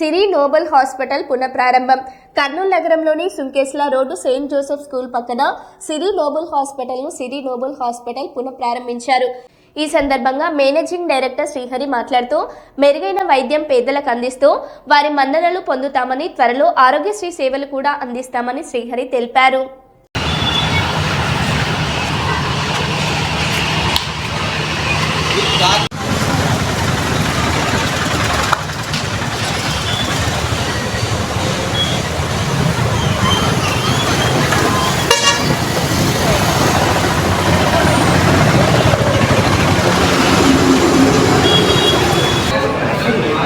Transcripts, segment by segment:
సిరి Nobel hospital పునఃప్రారంభం. కర్నూలు నగరంలోని Sunkesula road Saint Joseph school పక్కన సిరి నోబెల్ హాస్పిటల్ను సిరి నోబెల్ హాస్పిటల్ పునఃప్రారంభించారు. ఈ సందర్భంగా మేనేజింగ్ డైరెక్టర్ శ్రీహరి మాట్లాడుతూ మెరుగైన వైద్యం పేదలకు అందిస్తూ వారి మన్ననలు పొందుతామని త్వరలో ఆరోగ్యశ్రీ సేవలు కూడా అందిస్తామని శ్రీహరి తెలిపారు.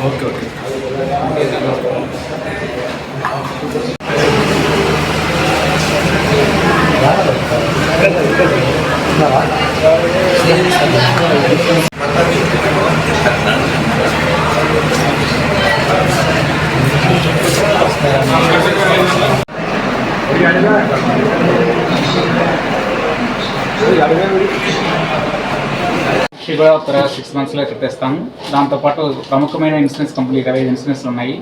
ఓకే ఓకే కూడా ఒక సిక్స్ మంత్స్లో కట్టేస్తాము దాంతోపాటు ప్రముఖమైన ఇన్సూరెన్స్ కంపెనీ ఇరవై ఇన్సూరెన్స్లు ఉన్నాయి.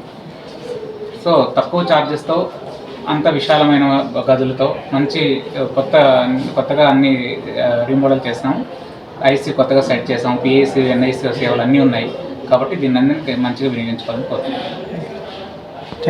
సో తక్కువ ఛార్జెస్తో అంత విశాలమైన గదులతో మంచి కొత్త కొత్తగా అన్ని రీమోడల్ చేసాం ఐసీ కొత్తగా సెట్ చేసాం పిఏసీ ఎన్ఐసి సేవలు అన్నీ ఉన్నాయి. కాబట్టి దీన్ని అన్నీ మంచిగా వినియోగించుకోవాలని కోరుతున్నాను